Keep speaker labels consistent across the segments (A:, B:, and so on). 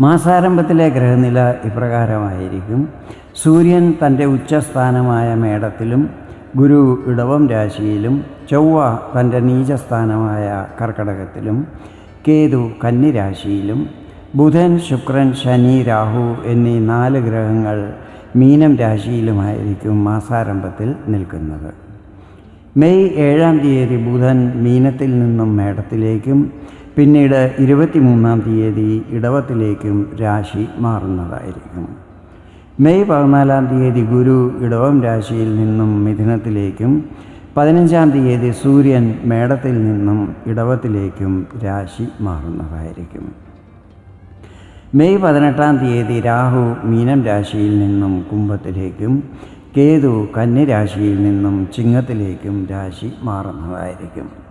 A: മാസാരംഭത്തിലെ ഗ്രഹനില ഇപ്രകാരമായിരിക്കും. സൂര്യൻ തന്റെ ഉച്ചസ്ഥാനമായ മേടത്തിലും ഗുരു ഇടവം രാശിയിലും ചൊവ്വ തന്റെ നീചസ്ഥാനമായ കർക്കടകത്തിലും കേതു കന്നിരാശിയിലും ബുധൻ ശുക്രൻ ശനി രാഹു എന്നീ നാല് ഗ്രഹങ്ങൾ മീനം രാശിയിലുമായിരിക്കും മാസാരംഭത്തിൽ നിൽക്കുന്നത്. മെയ് ഏഴാം തീയതി ബുധൻ മീനത്തിൽ നിന്നും മേടത്തിലേക്കും പിന്നീട് ഇരുപത്തിമൂന്നാം തീയതി ഇടവത്തിലേക്കും രാശി മാറുന്നതായിരിക്കും. മെയ് പതിനാലാം തീയതി ഗുരു ഇടവം രാശിയിൽ നിന്നും മിഥുനത്തിലേക്കും പതിനഞ്ചാം തീയതി സൂര്യൻ മേടത്തിൽ നിന്നും ഇടവത്തിലേക്കും രാശി മാറുന്നതായിരിക്കും. മെയ് പതിനെട്ടാം തീയതി രാഹു മീനം രാശിയിൽ നിന്നും കുംഭത്തിലേക്കും കേതു കന്നിരാശിയിൽ നിന്നും ചിങ്ങത്തിലേക്കും രാശി മാറുന്നതായിരിക്കും.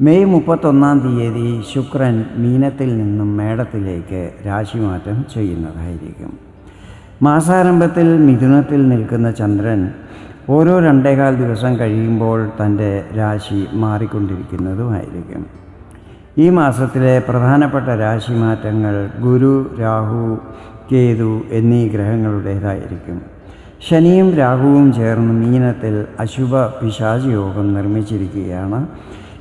A: മെയ് മുപ്പത്തൊന്നാം തീയതി ശുക്രൻ മീനത്തിൽ നിന്നും മേടത്തിലേക്ക് രാശിമാറ്റം ചെയ്യുന്നതായിരിക്കും. മാസാരംഭത്തിൽ മിഥുനത്തിൽ നിൽക്കുന്ന ചന്ദ്രൻ ഓരോ രണ്ടേകാൽ ദിവസം കഴിയുമ്പോൾ തന്റെ രാശി മാറിക്കൊണ്ടിരിക്കുന്നതുമായിരിക്കും. ഈ മാസത്തിലെ പ്രധാനപ്പെട്ട രാശിമാറ്റങ്ങൾ ഗുരു രാഹു കേതു എന്നീ ഗ്രഹങ്ങളുടേതായിരിക്കും. ശനിയും രാഹുവും ചേർന്ന് മീനത്തിൽ അശുഭ പിശാച് യോഗം നിർമ്മിച്ചിരിക്കുകയാണ്.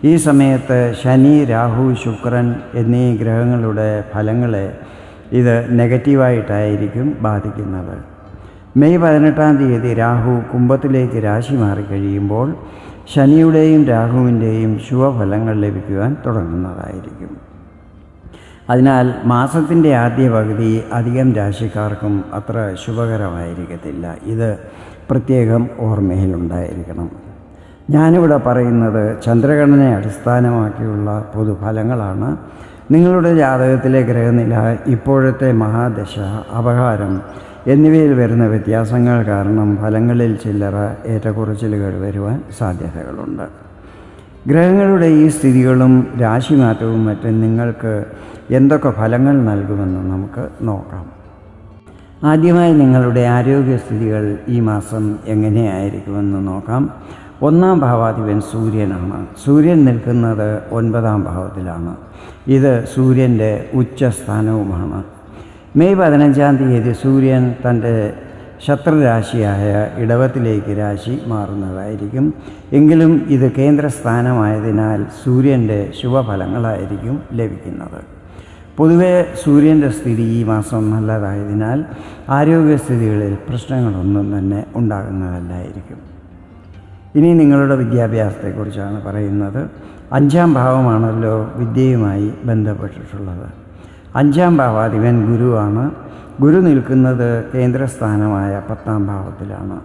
A: ഈ സമയത്ത് ശനി രാഹു ശുക്രൻ എന്നീ ഗ്രഹങ്ങളുടെ ഫലങ്ങളെ ഇത് നെഗറ്റീവായിട്ടായിരിക്കും ബാധിക്കുന്നത്. മെയ് പതിനെട്ടാം തീയതി രാഹു കുംഭത്തിലേക്ക് രാശി മാറിക്കഴിയുമ്പോൾ ശനിയുടെയും രാഹുവിന്റെയും ശുഭഫലങ്ങൾ ലഭിക്കുവാൻ തുടങ്ങുന്നതായിരിക്കും. അതിനാൽ മാസത്തിന്റെ ആദ്യ പകുതി അധികം രാശിക്കാർക്കും അത്ര ശുഭകരമായിരിക്കത്തില്ല. ഇത് പ്രത്യേകം ഓർമ്മയിലുണ്ടായിരിക്കണം ഞാനിവിടെ പറയുന്നത് ചന്ദ്രഗണനെ അടിസ്ഥാനമാക്കിയുള്ള പൊതുഫലങ്ങളാണ്. നിങ്ങളുടെ ജാതകത്തിലെ ഗ്രഹനില ഇപ്പോഴത്തെ മഹാദശ അപഹാരം എന്നിവയിൽ വരുന്ന വ്യത്യാസങ്ങൾ കാരണം ഫലങ്ങളിൽ ചില്ലറ ഏറ്റക്കുറച്ചിലുകൾ വരുവാൻ സാധ്യതകളുണ്ട്. ഗ്രഹങ്ങളുടെ ഈ സ്ഥിതികളും രാശിമാറ്റവും മറ്റും നിങ്ങൾക്ക് എന്തൊക്കെ ഫലങ്ങൾ നൽകുമെന്ന് നമുക്ക് നോക്കാം. ആദ്യമായി നിങ്ങളുടെ ആരോഗ്യസ്ഥിതികൾ ഈ മാസം എങ്ങനെയായിരിക്കുമെന്ന് നോക്കാം. ഒന്നാം ഭാവാധിപൻ സൂര്യനാണ്. സൂര്യൻ നിൽക്കുന്നത് ഒൻപതാം ഭാവത്തിലാണ്. ഇത് സൂര്യന്റെ ഉച്ചസ്ഥാനവുമാണ്. മെയ് പതിനഞ്ചാം തീയതി സൂര്യൻ തന്റെ ശത്രുരാശിയായ ഇടവത്തിലേക്ക് രാശി മാറുന്നതായിരിക്കും. എങ്കിലും ഇത് കേന്ദ്രസ്ഥാനമായതിനാൽ സൂര്യന്റെ ശുഭഫലങ്ങളായിരിക്കും ലഭിക്കുന്നത്. പൊതുവെ സൂര്യന്റെ സ്ഥിതി ഈ മാസം നല്ലതായതിനാൽ ആരോഗ്യസ്ഥിതികളിൽ പ്രശ്നങ്ങളൊന്നും തന്നെ ഉണ്ടാകുന്നതല്ലായിരിക്കും. ഇനി നിങ്ങളുടെ വിദ്യാഭ്യാസത്തെക്കുറിച്ചാണ് പറയുന്നത്. അഞ്ചാം ഭാവമാണല്ലോ വിദ്യയുമായി ബന്ധപ്പെട്ടിട്ടുള്ളത്. അഞ്ചാം ഭാവാധിപൻ ഗുരുവാണ്. ഗുരു നിൽക്കുന്നത് കേന്ദ്രസ്ഥാനമായ പത്താം ഭാവത്തിലാണ്.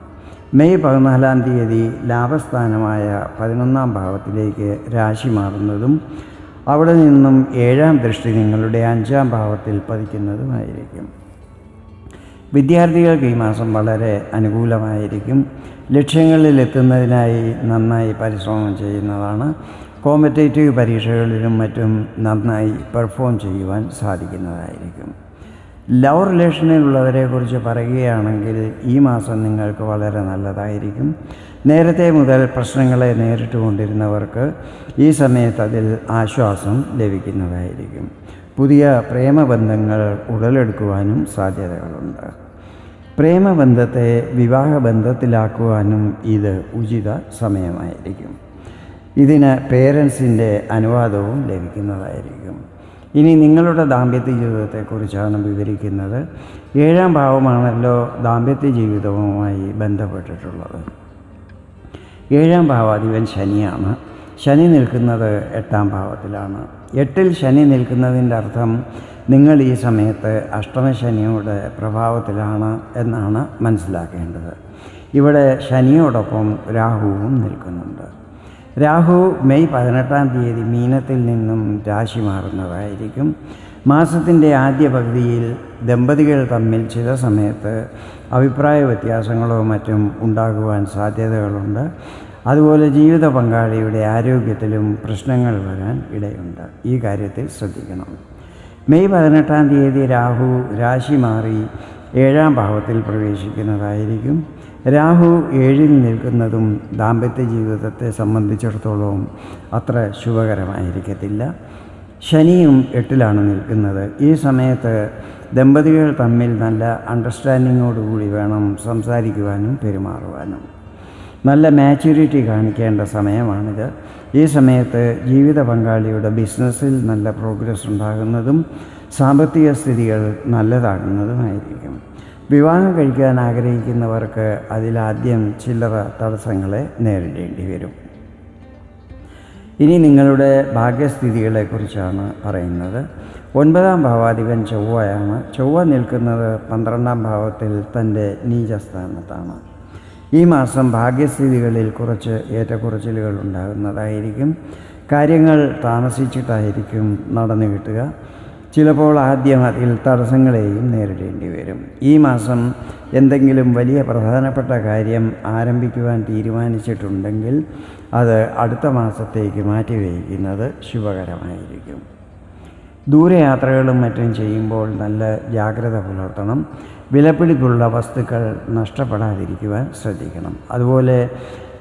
A: മെയ് പതിനാലാം തീയതി ലാഭസ്ഥാനമായ പതിനൊന്നാം ഭാവത്തിലേക്ക് രാശി മാറുന്നതും അവിടെ നിന്നും ഏഴാം ദൃഷ്ടി നിങ്ങളുടെ അഞ്ചാം ഭാവത്തിൽ പതിക്കുന്നതുമായിരിക്കും. വിദ്യാർത്ഥികൾക്ക് ഈ മാസം വളരെ അനുകൂലമായിരിക്കും. ലക്ഷ്യങ്ങളിൽ എത്തുന്നതിനായി നന്നായി പരിശ്രമം ചെയ്യുന്നതാണ്. കോമ്പറ്റേറ്റീവ് പരീക്ഷകളിലും മറ്റും നന്നായി പെർഫോം ചെയ്യുവാൻ സാധിക്കുന്നതായിരിക്കും. ലവ് റിലേഷനിലുള്ളവരെക്കുറിച്ച് പറയുകയാണെങ്കിൽ ഈ മാസം നിങ്ങൾക്ക് വളരെ നല്ലതായിരിക്കും. നേരത്തെ മുതൽ പ്രശ്നങ്ങളെ നേരിട്ട് കൊണ്ടിരുന്നവർക്ക് ഈ സമയത്ത് അതിൽ ആശ്വാസം ലഭിക്കുന്നതായിരിക്കും. പുതിയ പ്രേമബന്ധങ്ങൾ ഉടലെടുക്കുവാനും സാധ്യതകളുണ്ട്. പ്രേമബന്ധത്തെ വിവാഹബന്ധത്തിലാക്കുവാനും ഇത് ഉചിത സമയമായിരിക്കും. ഇതിന് പേരൻസിന്റെ അനുവാദവും ലഭിക്കുന്നതായിരിക്കും. ഇനി നിങ്ങളുടെ ദാമ്പത്യ ജീവിതത്തെക്കുറിച്ചാണ് വിവരിക്കുന്നത്. ഏഴാം ഭാവമാണല്ലോ ദാമ്പത്യ ജീവിതവുമായി ബന്ധപ്പെട്ടിട്ടുള്ളത്. ഏഴാം ഭാവാധിപൻ ശനിയാണ്. ശനി നിൽക്കുന്നത് എട്ടാം ഭാവത്തിലാണ്. എട്ടിൽ ശനി നിൽക്കുന്നതിന്റെ അർത്ഥം നിങ്ങൾ ഈ സമയത്ത് അഷ്ടമശനിയുടെ പ്രഭാവത്തിലാണ് എന്നാണ് മനസ്സിലാക്കേണ്ടത്. ഇവിടെ ശനിയോടൊപ്പം രാഹുവും നിൽക്കുന്നുണ്ട്. രാഹു മെയ് പതിനെട്ടാം തീയതി മീനത്തിൽ നിന്നും രാശി മാറുന്നതായിരിക്കും. മാസത്തിന്റെ ആദ്യ പകുതിയിൽ ദമ്പതികൾ തമ്മിൽ ചില സമയത്ത് അഭിപ്രായ വ്യത്യാസങ്ങളോ മറ്റും ഉണ്ടാകുവാൻ സാധ്യതകളുണ്ട്. അതുപോലെ ജീവിത പങ്കാളിയുടെ ആരോഗ്യത്തിലും പ്രശ്നങ്ങൾ വരാൻ ഇടയുണ്ട്. ഈ കാര്യത്തിൽ ശ്രദ്ധിക്കണം. മെയ് പതിനെട്ടാം തീയതി രാഹു രാശി മാറി ഏഴാം ഭാവത്തിൽ പ്രവേശിക്കുന്നതായിരിക്കും. രാഹു ഏഴിൽ നിൽക്കുന്നതും ദാമ്പത്യ ജീവിതത്തെ സംബന്ധിച്ചിടത്തോളം അത്ര ശുഭകരമായിരിക്കത്തില്ല. ശനിയും എട്ടിലാണ് നിൽക്കുന്നത്. ഈ സമയത്ത് ദമ്പതികൾ തമ്മിൽ നല്ല അണ്ടർസ്റ്റാൻഡിങ്ങോടുകൂടി വേണം സംസാരിക്കുവാനും പെരുമാറുവാനും. നല്ല മാച്യൂരിറ്റി കാണിക്കേണ്ട സമയമാണിത്. ഈ സമയത്ത് ജീവിത പങ്കാളിയുടെ ബിസിനസ്സിൽ നല്ല പ്രോഗ്രസ് ഉണ്ടാകുന്നതും സാമ്പത്തിക സ്ഥിതികൾ നല്ലതാകുന്നതുമായിരിക്കും. വിവാഹം കഴിക്കാൻ ആഗ്രഹിക്കുന്നവർക്ക് അതിലാദ്യം ചില്ലറ തടസ്സങ്ങളെ നേരിടേണ്ടി വരും. ഇനി നിങ്ങളുടെ ഭാഗ്യസ്ഥിതികളെക്കുറിച്ചാണ് പറയുന്നത്. ഒൻപതാം ഭാവാധിപൻ ചൊവ്വയാണ്. ചൊവ്വ നിൽക്കുന്നത് പന്ത്രണ്ടാം ഭാവത്തിൽ തന്റെ നീചസ്ഥാനത്താണ്. ഈ മാസം ഭാഗ്യസ്ഥിതികളിൽ കുറച്ച് ഏറ്റക്കുറച്ചിലുകൾ ഉണ്ടാകുന്നതായിരിക്കും. കാര്യങ്ങൾ താമസിച്ചിട്ടായിരിക്കും നടന്നു കിട്ടുക. ചിലപ്പോൾ ആദ്യം അതിൽ തടസ്സങ്ങളെയും നേരിടേണ്ടി വരും. ഈ മാസം എന്തെങ്കിലും വലിയ പ്രധാനപ്പെട്ട കാര്യം ആരംഭിക്കുവാൻ തീരുമാനിച്ചിട്ടുണ്ടെങ്കിൽ അത് അടുത്ത മാസത്തേക്ക് മാറ്റിവയ്ക്കുന്നത് ശുഭകരമായിരിക്കും. ദൂരയാത്രകളും മറ്റും ചെയ്യുമ്പോൾ നല്ല ജാഗ്രത പുലർത്തണം. വിലപിടിപ്പുള്ള വസ്തുക്കൾ നഷ്ടപ്പെടാതിരിക്കുവാൻ ശ്രദ്ധിക്കണം. അതുപോലെ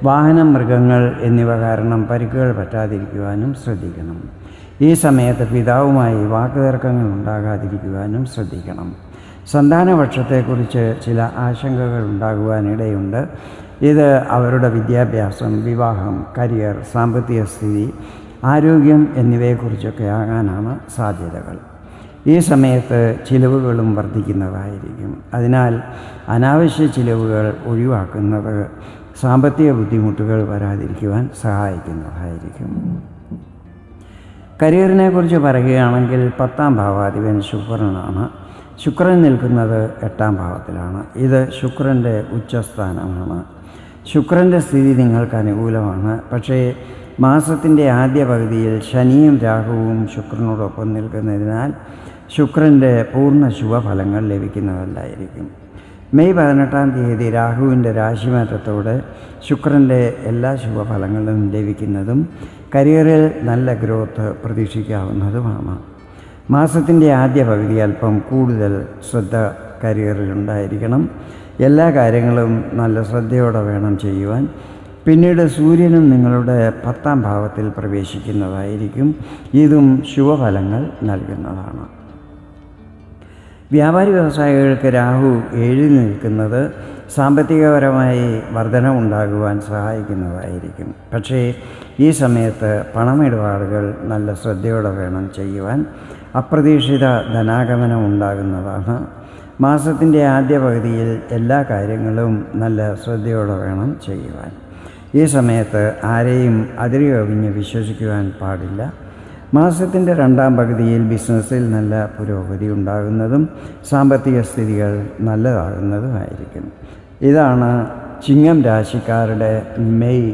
A: വാഹനം മൃഗങ്ങൾ എന്നിവ കാരണം പരിക്കുകൾ പറ്റാതിരിക്കുവാനും ശ്രദ്ധിക്കണം. ഈ സമയത്ത് പിതാവുമായി വാക്കുതർക്കങ്ങൾ ഉണ്ടാകാതിരിക്കുവാനും ശ്രദ്ധിക്കണം. സന്താനപക്ഷത്തെക്കുറിച്ച് ചില ആശങ്കകൾ ഉണ്ടാകുവാനിടയുണ്ട്. ഇത് അവരുടെ വിദ്യാഭ്യാസം വിവാഹം കരിയർ സാമ്പത്തിക സ്ഥിതി ആരോഗ്യം എന്നിവയെക്കുറിച്ചൊക്കെ ആകാനാണ് സാധ്യതകൾ. ഈ സമയത്ത് ചിലവുകളും വർദ്ധിക്കുന്നതായിരിക്കും. അതിനാൽ അനാവശ്യ ചിലവുകൾ ഒഴിവാക്കുന്നത് സാമ്പത്തിക ബുദ്ധിമുട്ടുകൾ വരാതിരിക്കുവാൻ സഹായിക്കുന്നതായിരിക്കും. കരിയറിനെ കുറിച്ച് പറയുകയാണെങ്കിൽ പത്താം ഭാവാധിപൻ ശുക്രനാണ്. ശുക്രൻ നിൽക്കുന്നത് എട്ടാം ഭാവത്തിലാണ്. ഇത് ശുക്രന്റെ ഉച്ചസ്ഥാനമാണ്. ശുക്രന്റെ സ്ഥിതി നിങ്ങൾക്ക് അനുകൂലമാണ്. പക്ഷേ മാസത്തിന്റെ ആദ്യ പകുതിയിൽ ശനിയും രാഹുവും ശുക്രനോടൊപ്പം നിൽക്കുന്നതിനാൽ ശുക്രന്റെ പൂർണ ശുഭഫലങ്ങൾ ലഭിക്കുന്നതല്ലായിരിക്കും മെയ് പതിനെട്ടാം തീയതി രാഹുവിന്റെ രാശിമാറ്റത്തോടെ ശുക്രന്റെ എല്ലാ ശുഭഫലങ്ങളും ലഭിക്കുന്നതും കരിയറിൽ നല്ല ഗ്രോത്ത് പ്രതീക്ഷിക്കാവുന്നതുമാണ്. മാസത്തിന്റെ ആദ്യ പകുതി അല്പം കൂടുതൽ ശ്രദ്ധ കരിയറിലുണ്ടായിരിക്കണം എല്ലാ കാര്യങ്ങളും നല്ല ശ്രദ്ധയോടെ വേണം ചെയ്യുവാൻ. പിന്നീട് സൂര്യനും നിങ്ങളുടെ പത്താം ഭാവത്തിൽ പ്രവേശിക്കുന്നതായിരിക്കും. ഇതും ശുഭഫലങ്ങൾ നൽകുന്നതാണ്. വ്യാപാരി വ്യവസായികൾക്ക് രാഹു ഏഴിൽ നിൽക്കുന്നത് സാമ്പത്തികപരമായി വർധനമുണ്ടാകുവാൻ സഹായിക്കുന്നതായിരിക്കും. പക്ഷേ ഈ സമയത്ത് പണമിടപാടുകൾ നല്ല ശ്രദ്ധയോടെ വേണം ചെയ്യുവാൻ അപ്രതീക്ഷിത ധനാഗമനം ഉണ്ടാകുന്നതാണ്. മാസത്തിന്റെ ആദ്യ പകുതിയിൽ എല്ലാ കാര്യങ്ങളും നല്ല ശ്രദ്ധയോടെ വേണം ചെയ്യുവാൻ. ഈ സമയത്ത് ആരെയും അതിരയൊഴിഞ്ഞ് വിശ്വസിക്കുവാൻ പാടില്ല. മാസത്തിന്റെ രണ്ടാം പകുതിയിൽ ബിസിനസ്സിൽ നല്ല പുരോഗതി ഉണ്ടാകുന്നതും സാമ്പത്തിക സ്ഥിതികൾ നല്ലതാകുന്നതുമായിരിക്കും. ഇതാണ് ചിങ്ങം രാശിക്കാരുടെ മെയ്